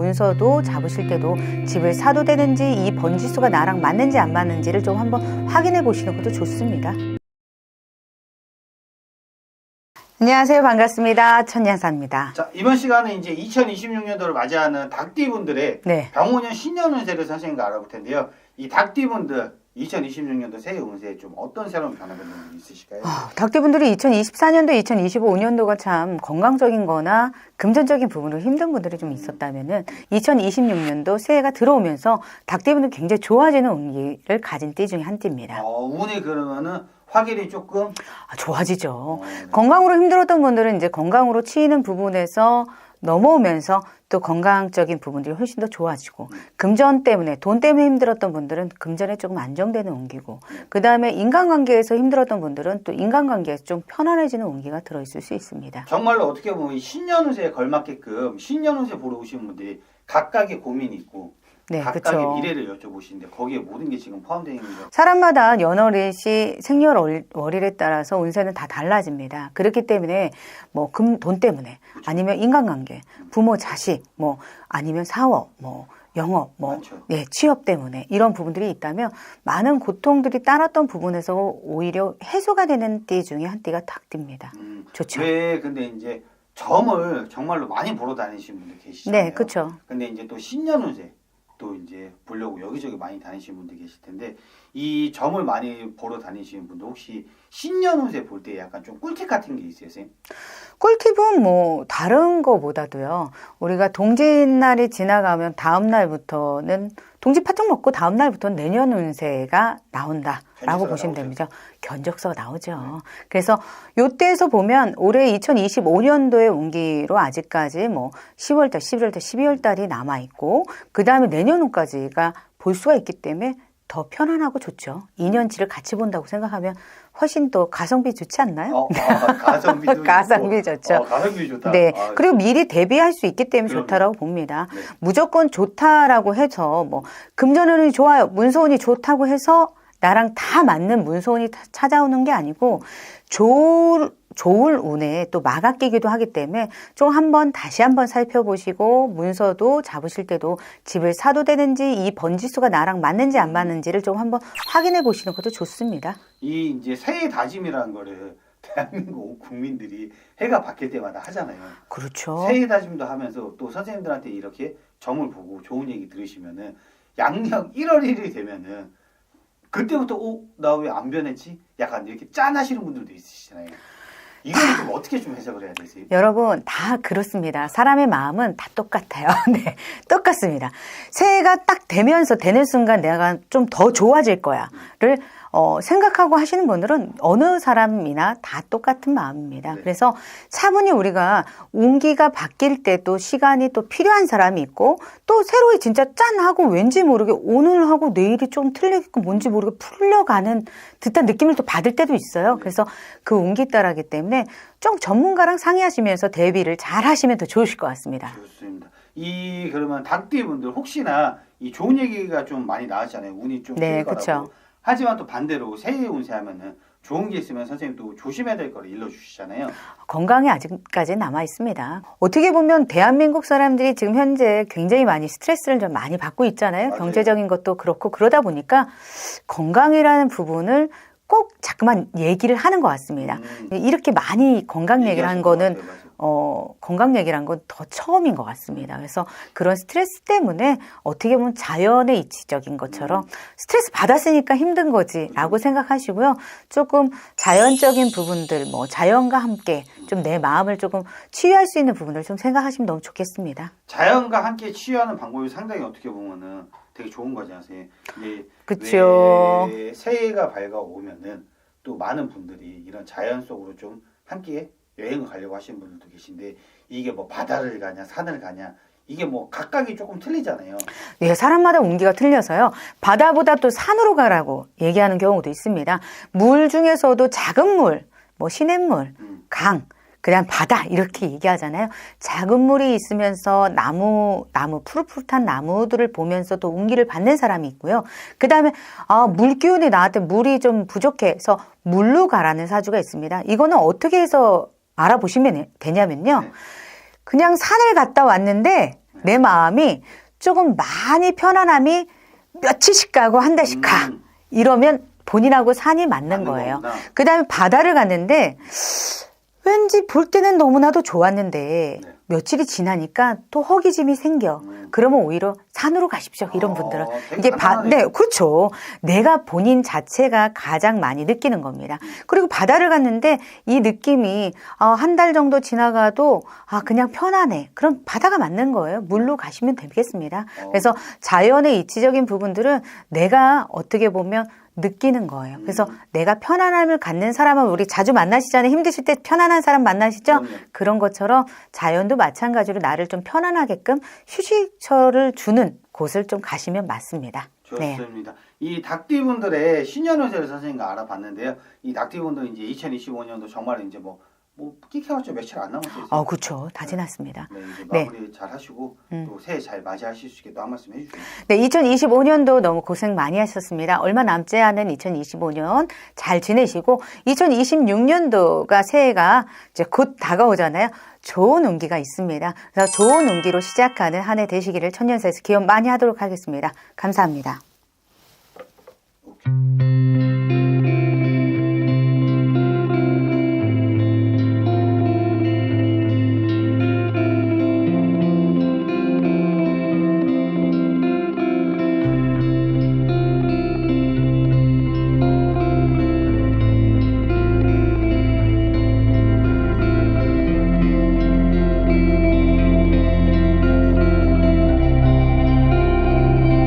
문서도 잡으실 때도 집을 사도 되는지 이 번지수가 나랑 맞는지 안 맞는지를 좀 한번 확인해 보시는 것도 좋습니다. 안녕하세요. 반갑습니다. 천양사입니다. 자, 이번 시간은 이제 2026년도를 맞이하는 닭띠분들의 네. 병호년 신년 운세를 선생님과 알아볼 텐데요. 이 닭띠분들 2026년도 새해 운세에 좀 어떤 새로운 변화가 좀 있으실까요? 아, 닭띠분들이 2024년도, 2025년도가 참 건강적인 거나 금전적인 부분으로 힘든 분들이 좀 있었다면은 2026년도 새해가 들어오면서 닭띠분들 굉장히 좋아지는 운기를 가진 띠 중에 한 띠입니다. 어, 운이 그러면은 확률이 조금 아, 좋아지죠. 어, 네. 건강으로 힘들었던 분들은 이제 건강으로 치이는 부분에서 넘어오면서 또 건강적인 부분들이 훨씬 더 좋아지고 금전 때문에 돈 때문에 힘들었던 분들은 금전에 조금 안정되는 운기고 그 다음에 인간관계에서 힘들었던 분들은 또 인간관계에서 좀 편안해지는 운기가 들어있을 수 있습니다. 정말로 어떻게 보면 이 신년 운세에 걸맞게끔 신년 운세 보러 오신 분들이 각각의 고민이 있고 네, 각각의 그렇죠. 미래를 여쭤보시는데 거기에 모든 게 지금 포함되어 있는 거죠. 사람마다 연월일시 생년월일에 따라서 운세는 다 달라집니다. 그렇기 때문에 뭐 금 돈 때문에 아니면 인간관계, 부모 자식, 뭐 아니면 사업, 뭐 영업, 뭐 많죠. 예, 취업 때문에 이런 부분들이 있다면 많은 고통들이 따랐던 부분에서 오히려 해소가 되는 띠 중에 한 띠가 닭띠입니다. 음, 좋죠. 왜 근데 이제 점을 정말로 많이 보러 다니시는 분들 계시잖아요. 네, 그렇죠. 근데 이제 또 신년 운세 또 이제 보려고 여기저기 많이 다니시는 분들 계실 텐데 이 점을 많이 보러 다니시는 분들 혹시 신년 운세 볼 때 약간 좀 꿀팁 같은 게 있어요, 선생님? 꿀팁은 뭐 다른 거보다도요. 우리가 동짓날이 지나가면 다음 날부터는 동짓 파쪽 먹고 다음 날부터는 내년 운세가 나온다라고 보시면 나오죠. 됩니다. 견적서가 나오죠. 그래서 요때에서 보면 올해 2025년도의 운기로 아직까지 뭐 10월달, 11월달, 12월달이 남아 있고 그 다음에 내년 운까지가 볼 수가 있기 때문에 더 편안하고 좋죠. 2년치를 같이 본다고 생각하면 훨씬 더 가성비 좋지 않나요? 어, 아, 가성비도 가성비 좋고. 좋죠. 어, 가성비 좋다. 네. 아, 그리고 미리 대비할 수 있기 때문에 그럼요. 좋다라고 봅니다. 네. 무조건 좋다라고 해서 뭐 금전운이 좋아요, 문서운이 좋다고 해서 나랑 다 맞는 문서운이 다- 찾아오는 게 아니고 좋을 좋을 운에 또 막아 끼기도 하기 때문에 좀 한번 다시 한번 살펴보시고 문서도 잡으실 때도 집을 사도 되는지 이 번지수가 나랑 맞는지 안 맞는지를 좀 한번 확인해 보시는 것도 좋습니다. 이 이제 새해 다짐이라는 거를 대한민국 국민들이 해가 바뀔 때마다 하잖아요. 그렇죠. 새해 다짐도 하면서 또 선생님들한테 이렇게 점을 보고 좋은 얘기 들으시면은 양력 1월 1일이 되면은 그때부터 어, 나 왜 안 변했지? 약간 이렇게 짠하시는 분들도 있으시잖아요. 이거는 좀 어떻게 좀 해석을 해야 되세요? 여러분 다 그렇습니다. 사람의 마음은 다 똑같아요. 네, 똑같습니다. 새해가 딱 되면서 되는 순간 내가 좀 더 좋아질 거야를 어, 생각하고 하시는 분들은 어느 사람이나 다 똑같은 마음입니다. 네. 그래서 차분히 우리가 운기가 바뀔 때도 시간이 또 필요한 사람이 있고 또 새로이 진짜 짠 하고 왠지 모르게 오늘하고 내일이 좀 틀리고 뭔지 모르게 풀려가는 듯한 느낌을 또 받을 때도 있어요. 그래서 그 운기 따라기 때문에 좀 전문가랑 상의하시면서 대비를 잘 하시면 더 좋으실 것 같습니다. 좋습니다. 이 그러면 닭띠 분들 혹시나 이 좋은 얘기가 좀 많이 나왔잖아요. 운이 좀 네. 그쵸. 하지만 또 반대로 새해 운세하면은 좋은 게 있으면 선생님 또 조심해야 될 거를 일러주시잖아요. 건강이 아직까지 남아 있습니다. 어떻게 보면 대한민국 사람들이 지금 현재 굉장히 많이 스트레스를 좀 많이 받고 있잖아요. 맞아요. 경제적인 것도 그렇고 그러다 보니까 건강이라는 부분을 꼭 자꾸만 얘기를 하는 것 같습니다. 음. 이렇게 많이 건강 얘기를 한 거는. 어, 건강 얘기란 건 더 처음인 것 같습니다. 그래서 그런 스트레스 때문에 어떻게 보면 자연의 이치적인 것처럼 스트레스 받았으니까 힘든 거지라고 생각하시고요. 조금 자연적인 부분들, 뭐 자연과 함께 좀 내 마음을 조금 치유할 수 있는 부분을 좀 생각하시면 너무 좋겠습니다. 자연과 함께 치유하는 방법이 상당히 어떻게 보면은 되게 좋은 거지 않으세요? 이게 그쵸. 왜 새해가 밝아오면은 또 많은 분들이 이런 자연 속으로 좀 함께 여행을 가려고 하시는 분들도 계신데 이게 뭐 바다를 가냐 산을 가냐 이게 뭐 각각이 조금 틀리잖아요. 예, 사람마다 운기가 틀려서요. 바다보다 또 산으로 가라고 얘기하는 경우도 있습니다. 물 중에서도 작은 물, 뭐 시냇물, 음. 강, 그냥 바다 이렇게 얘기하잖아요. 작은 물이 있으면서 나무 나무 푸릇푸릇한 나무들을 보면서도 운기를 받는 사람이 있고요. 그 다음에 아, 물 기운이 나한테 물이 좀 부족해서 물로 가라는 사주가 있습니다. 이거는 어떻게 해서 알아보시면 되냐면요. 네. 그냥 산을 갔다 왔는데 내 마음이 조금 많이 편안함이 며칠씩 가고 한 달씩 가. 음. 이러면 본인하고 산이 맞는 거예요. 그 다음에 바다를 갔는데 왠지 볼 때는 너무나도 좋았는데 네. 며칠이 지나니까 또 허기짐이 생겨. 음. 그러면 오히려 산으로 가십시오. 이런 어, 분들은. 이게 바. 네, 그렇죠. 내가 본인 자체가 가장 많이 느끼는 겁니다. 음. 그리고 바다를 갔는데 이 느낌이 어, 한 달 정도 지나가도 아, 그냥 편하네. 그럼 바다가 맞는 거예요. 물로 가시면 되겠습니다. 어. 그래서 자연의 이치적인 부분들은 내가 어떻게 보면 느끼는 거예요. 그래서 음. 내가 편안함을 갖는 사람은 우리 자주 만나시잖아요. 힘드실 때 편안한 사람 만나시죠? 그럼요. 그런 것처럼 자연도 마찬가지로 나를 좀 편안하게끔 휴식처를 주는 곳을 좀 가시면 맞습니다. 네. 좋습니다. 이 닭띠분들의 신년 운세를 선생님과 알아봤는데요. 이 닭띠분들 이제 2025년도 정말 이제 뭐, 뭐 끼켜봤자 며칠 안 남았어요. 아, 어, 그렇죠. 다 네. 지났습니다. 네, 네. 마무리 네. 잘 하시고 음. 또 새해 잘 맞이하실 수 있게 또 한 말씀 해주세요. 네, 2025년도 너무 고생 많이 하셨습니다. 얼마 남지 않은 2025년 잘 지내시고 2026년도가 새해가 이제 곧 다가오잖아요. 좋은 운기가 있습니다. 그래서 좋은 운기로 시작하는 한 해 되시기를 천년사에서 기원 많이 하도록 하겠습니다. 감사합니다. 오케이.